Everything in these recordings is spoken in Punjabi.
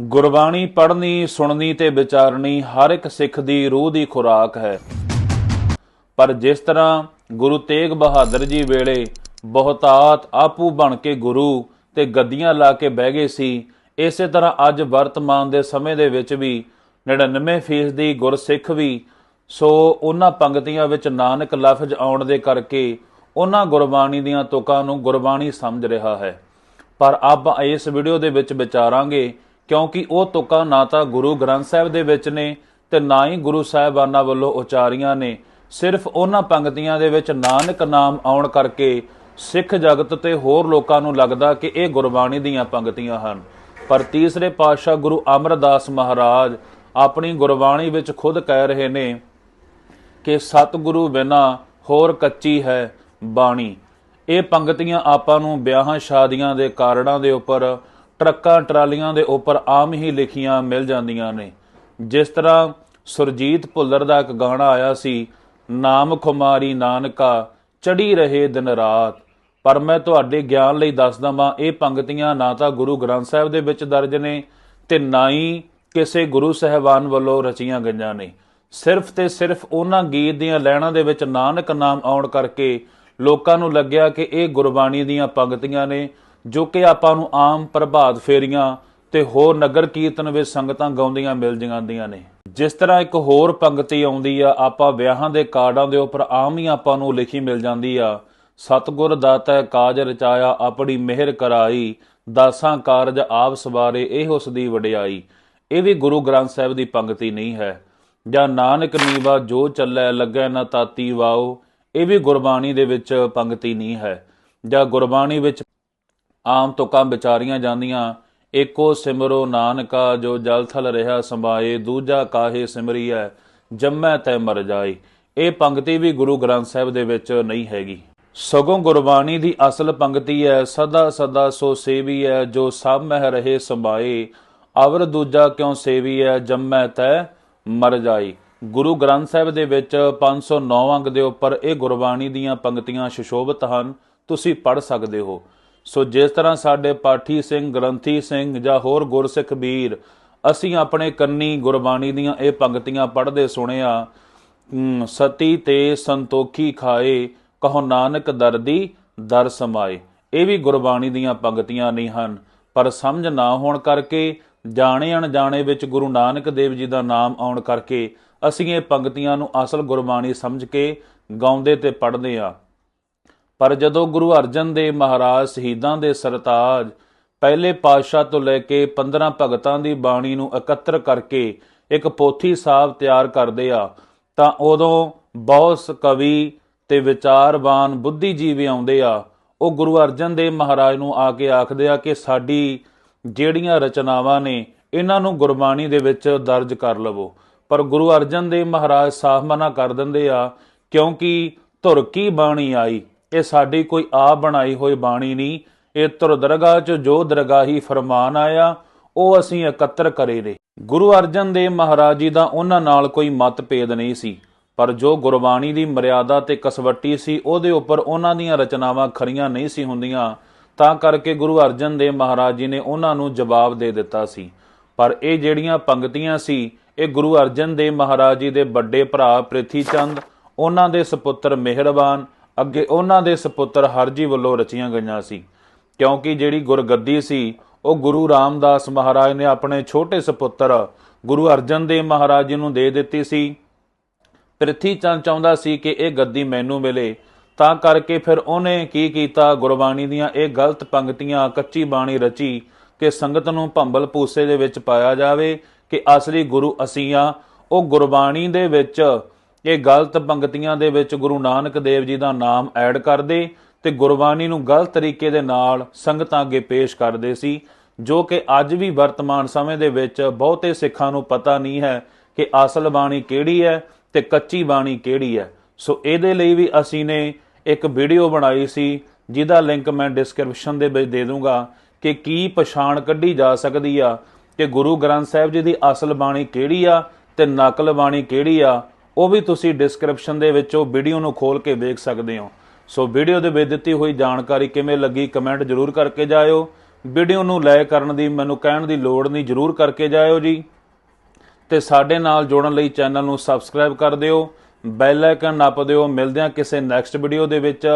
ਗੁਰਬਾਣੀ ਪੜ੍ਹਨੀ, ਸੁਣਨੀ ਤੇ ਵਿਚਾਰਨੀ ਹਰ ਇੱਕ ਸਿੱਖ ਦੀ ਰੂਹ ਦੀ ਖੁਰਾਕ ਹੈ। ਪਰ ਜਿਸ ਤਰ੍ਹਾਂ ਗੁਰੂ ਤੇਗ ਬਹਾਦਰ ਜੀ ਵੇਲੇ ਬਹੁਤਾਤ ਆਪੂ ਬਣ ਕੇ ਗੁਰੂ ਤੇ ਗੱਦੀਆਂ ਲਾ ਕੇ ਬਹਿ ਗਏ ਸੀ, ਇਸੇ ਤਰ੍ਹਾਂ ਅੱਜ ਵਰਤਮਾਨ ਦੇ ਸਮੇਂ ਦੇ ਵਿੱਚ ਵੀ 99% ਦੀ ਗੁਰਸਿੱਖ ਵੀ ਸੋ ਉਹਨਾਂ ਪੰਕਤੀਆਂ ਵਿੱਚ ਨਾਨਕ ਲਫ਼ਜ਼ ਆਉਣ ਦੇ ਕਰਕੇ ਉਹਨਾਂ ਗੁਰਬਾਣੀ ਦੀਆਂ ਤੁਕਾਂ ਨੂੰ ਗੁਰਬਾਣੀ ਸਮਝ ਰਿਹਾ ਹੈ। ਪਰ ਆਪਾਂ ਇਸ ਵੀਡੀਓ ਦੇ ਵਿੱਚ ਵਿਚਾਰਾਂਗੇ ਕਿਉਂਕਿ ਉਹ ਤੁਕਾਂ ਨਾ ਤਾਂ ਗੁਰੂ ਗ੍ਰੰਥ ਸਾਹਿਬ ਦੇ ਵਿੱਚ ਨੇ ਤੇ ਨਾ ਹੀ ਗੁਰੂ ਸਾਹਿਬਾਨਾਂ ਵੱਲੋਂ ਉਚਾਰੀਆਂ ਨੇ। ਸਿਰਫ ਉਹਨਾਂ ਪੰਕਤੀਆਂ ਦੇ ਵਿੱਚ ਨਾਨਕ ਨਾਮ ਆਉਣ ਕਰਕੇ ਸਿੱਖ ਜਗਤ ਤੇ ਹੋਰ ਲੋਕਾਂ ਨੂੰ ਲੱਗਦਾ ਕਿ ਇਹ ਗੁਰਬਾਣੀ ਦੀਆਂ ਪੰਕਤੀਆਂ ਹਨ। ਪਰ ਤੀਸਰੇ ਪਾਤਸ਼ਾਹ ਗੁਰੂ ਅਮਰਦਾਸ ਮਹਾਰਾਜ ਆਪਣੀ ਗੁਰਬਾਣੀ ਵਿੱਚ ਖੁਦ ਕਹਿ ਰਹੇ ਨੇ ਕਿ ਸਤਿਗੁਰੂ ਬਿਨਾ ਹੋਰ ਕੱਚੀ ਹੈ ਬਾਣੀ। ਇਹ ਪੰਗਤੀਆਂ ਆਪਾਂ ਨੂੰ ਵਿਆਹਾਂ ਸ਼ਾਦੀਆਂ ਦੇ ਕਾਰਡਾਂ ਦੇ ਉੱਪਰ ਟਰੱਕਾਂ, ਟਰਾਲੀਆਂ ਦੇ ਉੱਪਰ ਆਮ ਹੀ ਲਿਖੀਆਂ ਮਿਲ ਜਾਂਦੀਆਂ ਨੇ। ਜਿਸ ਤਰ੍ਹਾਂ ਸੁਰਜੀਤ ਭੁੱਲਰ ਦਾ ਇੱਕ ਗਾਣਾ ਆਇਆ ਸੀ, ਨਾਮ ਖੁਮਾਰੀ ਨਾਨਕਾ, ਚੜੀ ਰਹੇ ਦਿਨ ਰਾਤ। ਪਰ ਮੈਂ ਤੁਹਾਡੇ ਗਿਆਨ ਲਈ ਦੱਸ ਦਵਾਂ, ਇਹ ਪੰਕਤੀਆਂ ਨਾ ਤਾਂ ਗੁਰੂ ਗ੍ਰੰਥ ਸਾਹਿਬ ਦੇ ਵਿੱਚ ਦਰਜ ਨੇ ਤੇ ਨਾ ਹੀ ਕਿਸੇ ਗੁਰੂ ਸਹਿਬਾਨ ਵੱਲੋਂ ਰਚੀਆਂ ਗਈਆਂ ਨੇ। ਸਿਰਫ ਤੇ ਸਿਰਫ ਉਹਨਾਂ ਗੀਤ ਦੀਆਂ ਲੈਣਾਂ ਦੇ ਵਿੱਚ ਨਾਨਕ ਨਾਮ ਆਉਣ ਕਰਕੇ ਲੋਕਾਂ ਨੂੰ ਲੱਗਿਆ ਕਿ ਇਹ ਗੁਰਬਾਣੀ ਦੀਆਂ ਪੰਕਤੀਆਂ ਨੇ। ਜੋ ਕਿ ਆਪਾਂ ਨੂੰ ਆਮ ਪ੍ਰਭਾਤ ਫੇਰੀਆਂ ਤੇ ਹੋਰ ਨਗਰ ਕੀਰਤਨ ਵਿੱਚ ਸੰਗਤਾਂ ਗਾਉਂਦੀਆਂ ਮਿਲ ਜਾਂਦੀਆਂ ਨੇ। ਜਿਸ ਤਰ੍ਹਾਂ ਇੱਕ ਹੋਰ ਪੰਗਤੀ ਆਉਂਦੀ ਆ, ਆਪਾਂ ਵਿਆਹਾਂ ਦੇ ਕਾਰਡਾਂ ਦੇ ਉੱਪਰ ਆਮ ਹੀ ਆਪਾਂ ਨੂੰ ਲਿਖੀ ਮਿਲ ਜਾਂਦੀ ਆ, ਸਤਗੁਰ ਦਾਤਾ ਕਾਜ ਰਚਾਇਆ, ਆਪਣੀ ਮਿਹਰ ਕਰਾਈ, ਦਾਸਾਂ ਕਾਰਜ ਆਪ ਸਵਾਰੇ, ਇਹ ਉਸ ਦੀ ਵਡਿਆਈ। ਇਹ ਵੀ ਗੁਰੂ ਗ੍ਰੰਥ ਸਾਹਿਬ ਦੀ ਪੰਗਤੀ ਨਹੀਂ ਹੈ। ਜਾਂ ਨਾਨਕ ਨੀਵਾ, ਜੋ ਚੱਲੈ ਲੱਗੈ ਨਾ ਤਾਤੀ ਵਾਓ, ਇਹ ਵੀ ਗੁਰਬਾਣੀ ਦੇ ਵਿੱਚ ਪੰਗਤੀ ਨਹੀਂ ਹੈ। ਜਾਂ ਗੁਰਬਾਣੀ ਵਿੱਚ ਆਮ ਤੁਕਾਂ ਵਿਚਾਰੀਆਂ ਜਾਂਦੀਆਂ, ਏਕੋ ਸਿਮਰੋ ਨਾਨਕਾ, ਜੋ ਜਲ ਥਲ ਰਿਹਾ ਸੰਭਾਏ, ਦੂਜਾ ਕਾਹੇ ਸਿਮਰੀਐ, ਜੰਮੈ ਤੈ ਮਰ ਜਾਏ। ਇਹ ਪੰਕਤੀ ਵੀ ਗੁਰੂ ਗ੍ਰੰਥ ਸਾਹਿਬ ਦੇ ਵਿੱਚ ਨਹੀਂ ਹੈਗੀ। ਸਗੋਂ ਗੁਰਬਾਣੀ ਦੀ ਅਸਲ ਪੰਕਤੀ ਹੈ ਸਦਾ ਸਦਾ ਸੋ ਸੇਵੀ ਹੈ ਜੋ ਸਭ ਮਹਿ ਰਹੇ ਸੰਭਾਏ। ਅਵਰ ਦੂਜਾ ਕਿਉ ਸੇਵੀ ਹੈ ਜੰਮੈ ਤੈ ਮਰ ਜਾਈ ਗੁਰੂ ਗ੍ਰੰਥ ਸਾਹਿਬ ਦੇ ਵਿੱਚ 509 ਅੰਗ ਦੇ ਉੱਪਰ ਇਹ ਗੁਰਬਾਣੀ ਦੀਆਂ ਪੰਕਤੀਆਂ ਸ਼ਿਸ਼ੋਭਤ ਹਨ, ਤੁਸੀਂ ਪੜ੍ਹ ਸਕਦੇ ਹੋ। ਸੋ ਜਿਸ ਤਰ੍ਹਾਂ ਸਾਡੇ ਪਾਠੀ ਸਿੰਘ, ਗ੍ਰੰਥੀ ਸਿੰਘ ਜਾਂ ਹੋਰ ਗੁਰਸਿੱਖ ਵੀਰ, ਅਸੀਂ ਆਪਣੇ ਕੰਨੀ ਗੁਰਬਾਣੀ ਦੀਆਂ ਇਹ ਪੰਕਤੀਆਂ ਪੜ੍ਹਦੇ ਸੁਣਿਆ ਸਤੀ ਤੇ ਸੰਤੋਖੀ ਖਾਏ, ਕਹੋ ਨਾਨਕ ਦਰਦੀ, ਦਰ ਸਮਾਏ। ਇਹ ਵੀ ਗੁਰਬਾਣੀ ਦੀਆਂ ਪੰਕਤੀਆਂ ਨਹੀਂ ਹਨ, ਪਰ ਸਮਝ ਨਾ ਹੋਣ ਕਰਕੇ, ਜਾਣੇ ਅਣਜਾਣੇ ਵਿੱਚ ਗੁਰੂ ਨਾਨਕ ਦੇਵ ਜੀ ਦਾ ਨਾਮ ਆਉਣ ਕਰਕੇ, ਅਸੀਂ ਇਹ ਪੰਕਤੀਆਂ ਨੂੰ ਅਸਲ ਗੁਰਬਾਣੀ ਸਮਝ ਕੇ ਗਾਉਂਦੇ ਤੇ ਪੜ੍ਹਦੇ ਆ ਪਰ ਜਦੋਂ ਗੁਰੂ ਅਰਜਨ ਦੇਵ ਮਹਾਰਾਜ ਸ਼ਹੀਦਾਂ ਦੇ ਸਰਤਾਜ ਪਹਿਲੇ ਪਾਤਸ਼ਾਹ ਤੋਂ ਲੈ ਕੇ 15 ਭਗਤਾਂ ਦੀ ਬਾਣੀ ਨੂੰ ਇਕੱਤਰ ਕਰਕੇ ਇੱਕ ਪੋਥੀ ਸਾਹਿਬ ਤਿਆਰ ਕਰਦੇ ਆ, ਤਾਂ ਉਦੋਂ ਬਹੁਤ ਕਵੀ ਤੇ ਵਿਚਾਰਵਾਨ ਬੁੱਧੀਜੀਵੀ ਆਉਂਦੇ ਆ। ਉਹ ਗੁਰੂ ਅਰਜਨ ਦੇਵ ਮਹਾਰਾਜ ਨੂੰ ਆ ਕੇ ਆਖਦੇ ਆ ਕਿ ਸਾਡੀ ਜਿਹੜੀਆਂ ਰਚਨਾਵਾਂ ਨੇ, ਇਹਨਾਂ ਨੂੰ ਗੁਰਬਾਣੀ ਦੇ ਵਿੱਚ ਦਰਜ ਕਰ ਲਵੋ। ਪਰ ਗੁਰੂ ਅਰਜਨ ਦੇਵ ਮਹਾਰਾਜ ਸਾਫ਼ ਮਨਾ ਕਰ ਦਿੰਦੇ ਆ, ਕਿਉਂਕਿ ਧੁਰ ਕੀ ਬਾਣੀ ਆਈ? ਇਹ ਸਾਡੀ ਕੋਈ ਆਪ ਬਣਾਈ ਹੋਈ ਬਾਣੀ ਨਹੀਂ। ਇਹ ਤੁਰ ਦਰਗਾਹ ਚ ਜੋ ਦਰਗਾਹੀ ਫਰਮਾਨ ਆਇਆ, ਉਹ ਅਸੀਂ ਇਕੱਤਰ ਕਰੇ ਨੇ। ਗੁਰੂ ਅਰਜਨ ਦੇਵ ਮਹਾਰਾਜ ਜੀ ਦਾ ਉਹਨਾਂ ਨਾਲ ਕੋਈ ਮਤਭੇਦ ਨਹੀਂ ਸੀ। ਪਰ ਜੋ ਗੁਰਬਾਣੀ ਦੀ ਮਰਿਆਦਾ ਤੇ ਕਸਵੱਟੀ ਸੀ, ਉਹਦੇ ਉੱਪਰ ਉਹਨਾਂ ਦੀਆਂ ਰਚਨਾਵਾਂ ਖਰੀਆਂ ਨਹੀਂ ਸੀ ਹੁੰਦੀਆਂ। ਤਾਂ ਕਰਕੇ ਗੁਰੂ ਅਰਜਨ ਦੇਵ ਮਹਾਰਾਜ ਜੀ ਨੇ ਉਹਨਾਂ ਨੂੰ ਜਵਾਬ ਦੇ ਦਿੱਤਾ ਸੀ। ਪਰ ਇਹ ਜਿਹੜੀਆਂ ਪੰਕਤੀਆਂ ਸੀ, ਇਹ ਗੁਰੂ ਅਰਜਨ ਦੇਵ ਮਹਾਰਾਜ ਜੀ ਦੇ ਵੱਡੇ ਭਰਾ ਪ੍ਰਿਥੀ ਚੰਦ, ਉਹਨਾਂ ਦੇ ਸੁਪੁੱਤਰ ਮਿਹਰਬਾਨ ਅੱਗੇ ਉਹਨਾਂ ਦੇ ਸੁਪੁੱਤਰ ਹਰਜੀ ਵੱਲੋਂ ਰਚੀਆਂ ਗਈਆਂ ਸੀ। ਕਿਉਂਕਿ ਜਿਹੜੀ ਗੁਰਗੱਦੀ ਸੀ, ਉਹ ਗੁਰੂ ਰਾਮਦਾਸ ਮਹਾਰਾਜ ਨੇ ਆਪਣੇ ਛੋਟੇ ਸੁਪੁੱਤਰ ਗੁਰੂ ਅਰਜਨ ਦੇਵ ਮਹਾਰਾਜ ਜੀ ਨੂੰ ਦੇ ਦਿੱਤੀ ਸੀ। ਪ੍ਰਿਥੀ ਚੰਦ ਚਾਹੁੰਦਾ ਸੀ ਕਿ ਇਹ ਗੱਦੀ ਮੈਨੂੰ ਮਿਲੇ। ਤਾਂ ਕਰਕੇ ਫਿਰ ਉਹਨੇ ਕੀ ਕੀਤਾ? ਗੁਰਬਾਣੀ ਦੀਆਂ ਇਹ ਗਲਤ ਪੰਕਤੀਆਂ ਕੱਚੀ ਬਾਣੀ ਰਚੀ ਕਿ ਸੰਗਤ ਨੂੰ ਭੰਬਲ ਪੂਸੇ ਦੇ ਵਿੱਚ ਪਾਇਆ ਜਾਵੇ ਕਿ ਅਸਲੀ ਗੁਰੂ ਅਸੀਂ ਆ ਉਹ ਗੁਰਬਾਣੀ ਦੇ ਵਿੱਚ ਇਹ ਗਲਤ ਪੰਗਤੀਆਂ ਦੇ ਵਿੱਚ ਗੁਰੂ ਨਾਨਕ ਦੇਵ ਜੀ ਦਾ ਨਾਮ ਐਡ ਕਰਦੇ ਤੇ ਗੁਰਬਾਣੀ ਨੂੰ ਗਲਤ ਤਰੀਕੇ ਦੇ ਨਾਲ ਸੰਗਤਾਂ ਅੱਗੇ ਪੇਸ਼ ਕਰਦੇ ਸੀ, ਜੋ ਕਿ ਅੱਜ ਵੀ ਵਰਤਮਾਨ ਸਮੇਂ ਦੇ ਵਿੱਚ ਬਹੁਤੇ ਸਿੱਖਾਂ ਨੂੰ ਪਤਾ ਨਹੀਂ ਹੈ ਕਿ ਅਸਲ ਬਾਣੀ ਕਿਹੜੀ ਹੈ ਤੇ ਕੱਚੀ ਬਾਣੀ ਕਿਹੜੀ ਹੈ। ਸੋ ਇਹਦੇ ਲਈ ਵੀ ਅਸੀਂ ਨੇ ਇੱਕ ਵੀਡੀਓ ਬਣਾਈ ਸੀ, ਜਿਹਦਾ ਲਿੰਕ ਮੈਂ ਡਿਸਕ੍ਰਿਪਸ਼ਨ ਦੇ ਵਿੱਚ ਦੇ ਦੂੰਗਾ ਕਿ ਕੀ ਪਛਾਣ ਕੱਢੀ ਜਾ ਸਕਦੀ ਆ ਕਿ ਗੁਰੂ ਗ੍ਰੰਥ ਸਾਹਿਬ ਜੀ ਦੀ ਅਸਲ ਬਾਣੀ ਕਿਹੜੀ ਆ ਤੇ ਨਕਲ ਬਾਣੀ ਕਿਹੜੀ ਆ ਉਹ ਵੀ ਤੁਸੀਂ ਡਿਸਕ੍ਰਿਪਸ਼ਨ ਦੇ ਵਿੱਚ ਉਹ ਵੀਡੀਓ ਨੂੰ ਖੋਲ ਕੇ ਵੇਖ ਸਕਦੇ ਹੋ। ਸੋ ਵੀਡੀਓ ਦੇ ਵਿੱਚ ਦਿੱਤੀ ਹੋਈ ਜਾਣਕਾਰੀ ਕਿਵੇਂ ਲੱਗੀ ਕਮੈਂਟ ਜ਼ਰੂਰ ਕਰਕੇ ਜਾਇਓ। ਵੀਡੀਓ ਨੂੰ ਲਾਈਕ ਕਰਨ ਦੀ ਮੈਨੂੰ ਕਹਿਣ ਦੀ ਲੋੜ ਨਹੀਂ, ਜਰੂਰ ਕਰਕੇ ਜਾਇਓ ਜੀ। ਤੇ ਸਾਡੇ ਨਾਲ ਜੁੜਨ ਲਈ ਚੈਨਲ ਨੂੰ ਸਬਸਕ੍ਰਾਈਬ ਕਰ ਦਿਓ ਬੈਲ ਆਈਕਨ ਨੱਪ ਦਿਓ। ਮਿਲਦੇ ਹਾਂ ਕਿਸੇ ਨੈਕਸਟ ਵੀਡੀਓ ਦੇ ਵਿੱਚ।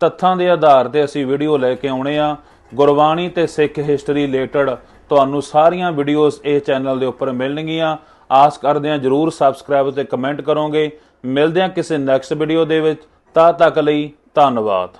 ਤੱਥਾਂ ਦੇ ਆਧਾਰ ਤੇ ਅਸੀਂ ਵੀਡੀਓ ਲੈ ਕੇ ਆਉਣੇ ਆ ਗੁਰਬਾਣੀ ਤੇ ਸਿੱਖ ਹਿਸਟਰੀ ਰਿਲੇਟਡ ਤੁਹਾਨੂੰ ਸਾਰੀਆਂ ਵੀਡੀਓਜ਼ ਇਹ ਚੈਨਲ ਦੇ ਉੱਪਰ ਮਿਲਣਗੀਆਂ। ਆਸ ਕਰਦੇ ਹਾਂ ਜਰੂਰ ਸਬਸਕ੍ਰਾਈਬ ਤੇ ਕਮੈਂਟ ਕਰੋਗੇ। ਮਿਲਦੇ ਹਾਂ ਕਿਸੇ ਨੈਕਸਟ ਵੀਡੀਓ ਦੇ ਵਿੱਚ। ਤਦ ਤੱਕ ਲਈ ਧੰਨਵਾਦ।